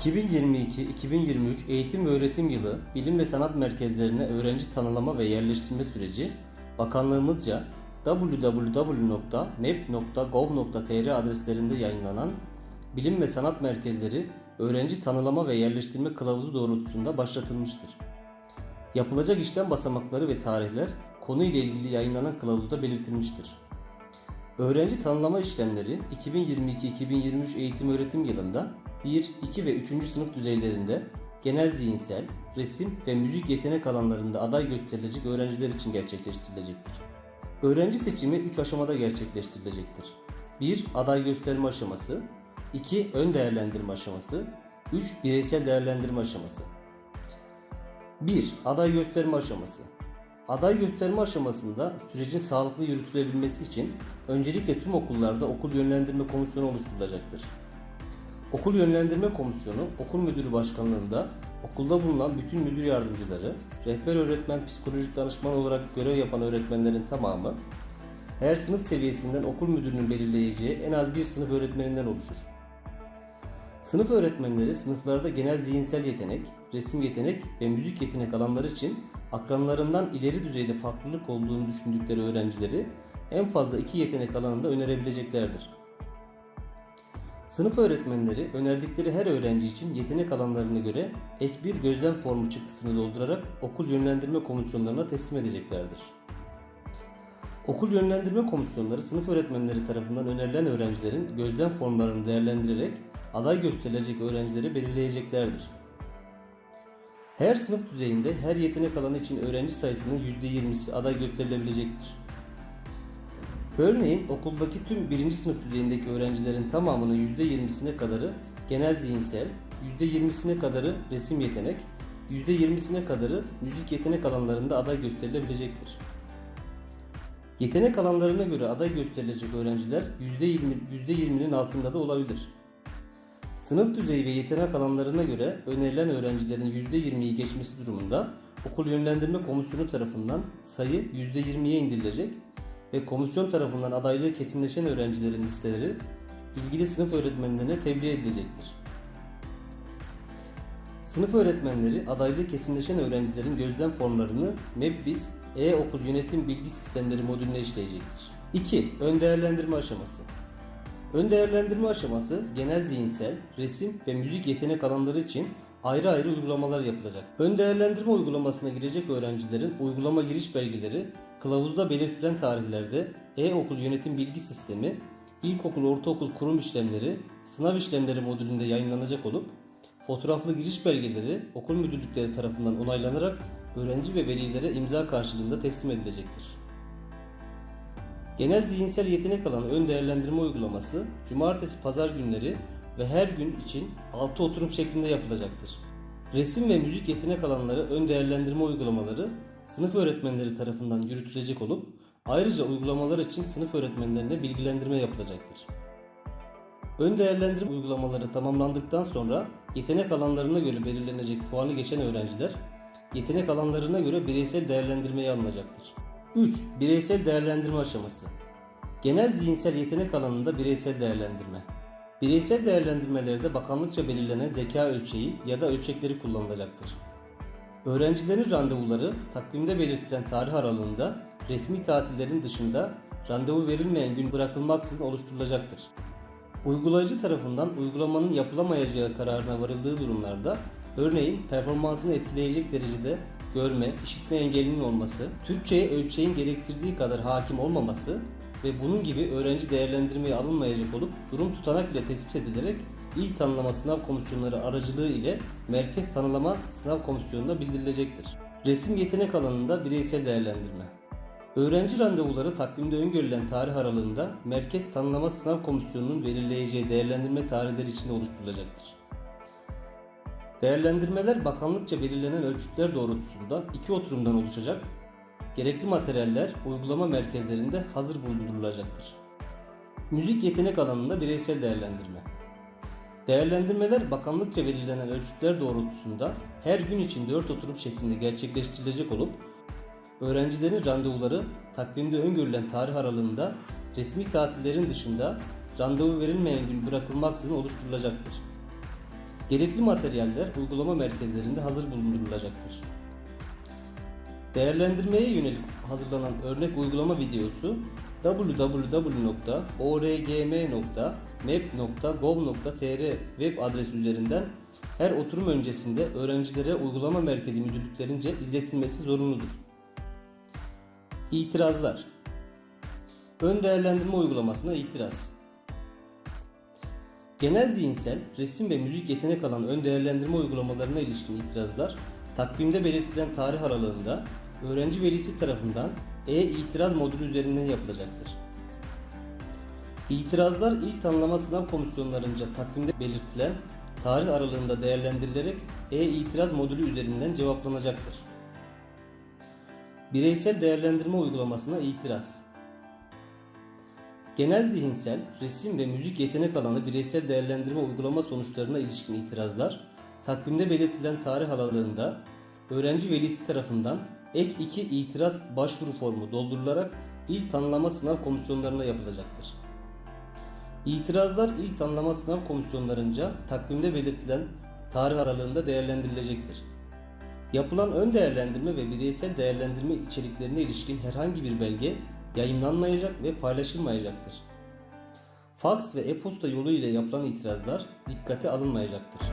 2022-2023 eğitim ve öğretim yılı bilim ve sanat merkezlerine öğrenci tanılama ve yerleştirme süreci bakanlığımızca www.mep.gov.tr adreslerinde yayınlanan Bilim ve Sanat Merkezleri Öğrenci Tanılama ve Yerleştirme Kılavuzu doğrultusunda başlatılmıştır. Yapılacak işlem basamakları ve tarihler konu ile ilgili yayınlanan kılavuzda belirtilmiştir. Öğrenci tanımlama işlemleri 2022-2023 eğitim öğretim yılında 1, 2 ve 3. sınıf düzeylerinde genel zihinsel, resim ve müzik yetenek alanlarında aday gösterilecek öğrenciler için gerçekleştirilecektir. Öğrenci seçimi 3 aşamada gerçekleştirilecektir. 1. Aday gösterme aşaması 2. Ön değerlendirme aşaması 3. Bireysel değerlendirme aşaması 1. Aday gösterme aşaması Aday gösterme aşamasında sürecin sağlıklı yürütülebilmesi için öncelikle tüm okullarda okul yönlendirme komisyonu oluşturulacaktır. Okul yönlendirme komisyonu okul müdürü başkanlığında okulda bulunan bütün müdür yardımcıları, rehber öğretmen psikolojik danışman olarak görev yapan öğretmenlerin tamamı, her sınıf seviyesinden okul müdürünün belirleyeceği en az bir sınıf öğretmeninden oluşur. Sınıf öğretmenleri sınıflarda genel zihinsel yetenek, resim yetenek ve müzik yetenek alanları için akranlarından ileri düzeyde farklılık olduğunu düşündükleri öğrencileri en fazla iki yetenek alanında önerebileceklerdir. Sınıf öğretmenleri önerdikleri her öğrenci için yetenek alanlarına göre ek bir gözlem formu çıktısını doldurarak okul yönlendirme komisyonlarına teslim edeceklerdir. Okul yönlendirme komisyonları sınıf öğretmenleri tarafından önerilen öğrencilerin gözlem formlarını değerlendirerek aday gösterilecek öğrencileri belirleyeceklerdir. Her sınıf düzeyinde her yetenek alanı için öğrenci sayısının %20'si aday gösterilebilecektir. Örneğin okuldaki tüm birinci sınıf düzeyindeki öğrencilerin tamamının %20'sine kadarı genel zihinsel, %20'sine kadarı resim yetenek, %20'sine kadarı müzik yetenek alanlarında aday gösterilebilecektir. Yetenek alanlarına göre aday gösterilecek öğrenciler %20, %20'nin altında da olabilir. Sınıf düzeyi ve yetenek alanlarına göre önerilen öğrencilerin %20'yi geçmesi durumunda okul yönlendirme komisyonu tarafından sayı %20'ye indirilecek ve komisyon tarafından adaylığı kesinleşen öğrencilerin listeleri ilgili sınıf öğretmenlerine tebliğ edilecektir. Sınıf öğretmenleri adaylığı kesinleşen öğrencilerin gözlem formlarını MEBBIS E-Okul Yönetim Bilgi Sistemleri modülüne işleyecektir. 2. Ön değerlendirme aşaması Ön değerlendirme aşaması genel zihinsel, resim ve müzik yetenek alanları için ayrı ayrı uygulamalar yapılacak. Ön değerlendirme uygulamasına girecek öğrencilerin uygulama giriş belgeleri kılavuzda belirtilen tarihlerde e-okul yönetim bilgi sistemi, ilkokul, ortaokul kurum işlemleri, sınav işlemleri modülünde yayınlanacak olup fotoğraflı giriş belgeleri okul müdürlükleri tarafından onaylanarak öğrenci ve velilere imza karşılığında teslim edilecektir. Genel zihinsel yetenek alanı ön değerlendirme uygulaması cumartesi pazar günleri ve her gün için 6 oturum şeklinde yapılacaktır. Resim ve müzik yetenek alanları ön değerlendirme uygulamaları sınıf öğretmenleri tarafından yürütülecek olup ayrıca uygulamalar için sınıf öğretmenlerine bilgilendirme yapılacaktır. Ön değerlendirme uygulamaları tamamlandıktan sonra yetenek alanlarına göre belirlenecek puanı geçen öğrenciler yetenek alanlarına göre bireysel değerlendirmeye alınacaktır. 3. Bireysel değerlendirme aşaması Genel zihinsel yetenek alanında bireysel değerlendirme Bireysel değerlendirmelerde bakanlıkça belirlenen zeka ölçeği ya da ölçekleri kullanılacaktır. Öğrencilerin randevuları takvimde belirtilen tarih aralığında resmi tatillerin dışında randevu verilmeyen gün bırakılmaksızın oluşturulacaktır. Uygulayıcı tarafından uygulamanın yapılamayacağı kararına varıldığı durumlarda örneğin performansını etkileyecek derecede görme, işitme engelinin olması, Türkçe'ye ölçeğin gerektirdiği kadar hakim olmaması ve bunun gibi öğrenci değerlendirmeye alınmayacak olup durum tutanak ile tespit edilerek İl Tanılama Sınav Komisyonları aracılığı ile Merkez Tanılama Sınav Komisyonu'na bildirilecektir. Resim yetenek alanında bireysel değerlendirme. Öğrenci randevuları takvimde öngörülen tarih aralığında Merkez Tanılama Sınav Komisyonu'nun belirleyeceği değerlendirme tarihleri içinde oluşturulacaktır. Değerlendirmeler bakanlıkça belirlenen ölçütler doğrultusunda iki oturumdan oluşacak, gerekli materyaller uygulama merkezlerinde hazır bulundurulacaktır. Müzik yetenek alanında bireysel değerlendirme. Değerlendirmeler bakanlıkça belirlenen ölçütler doğrultusunda her gün için 4 oturum şeklinde gerçekleştirilecek olup öğrencilerin randevuları takvimde öngörülen tarih aralığında resmi tatillerin dışında randevu verilmeyen gün bırakılmaksızın oluşturulacaktır. Gerekli materyaller uygulama merkezlerinde hazır bulundurulacaktır. Değerlendirmeye yönelik hazırlanan örnek uygulama videosu www.orgm.map.gov.tr web adresi üzerinden her oturum öncesinde öğrencilere uygulama merkezi müdürlüklerince izletilmesi zorunludur. İtirazlar Ön değerlendirme uygulamasına itiraz Genel zihinsel, resim ve müzik yetenek alan ön değerlendirme uygulamalarına ilişkin itirazlar, takvimde belirtilen tarih aralığında öğrenci velisi tarafından e-itiraz modülü üzerinden yapılacaktır. İtirazlar ilk tanımlama sınav komisyonlarınca takvimde belirtilen tarih aralığında değerlendirilerek e-itiraz modülü üzerinden cevaplanacaktır. Bireysel değerlendirme uygulamasına itiraz Genel zihinsel, resim ve müzik yetenek alanı bireysel değerlendirme uygulama sonuçlarına ilişkin itirazlar, takvimde belirtilen tarih aralığında öğrenci velisi tarafından ek 2 itiraz başvuru formu doldurularak ilk tanımlama sınav komisyonlarına yapılacaktır. İtirazlar ilk tanımlama sınav komisyonlarınca takvimde belirtilen tarih aralığında değerlendirilecektir. Yapılan ön değerlendirme ve bireysel değerlendirme içeriklerine ilişkin herhangi bir belge yayınlanmayacak ve paylaşılmayacaktır. Faks ve e-posta yolu ile yapılan itirazlar dikkate alınmayacaktır.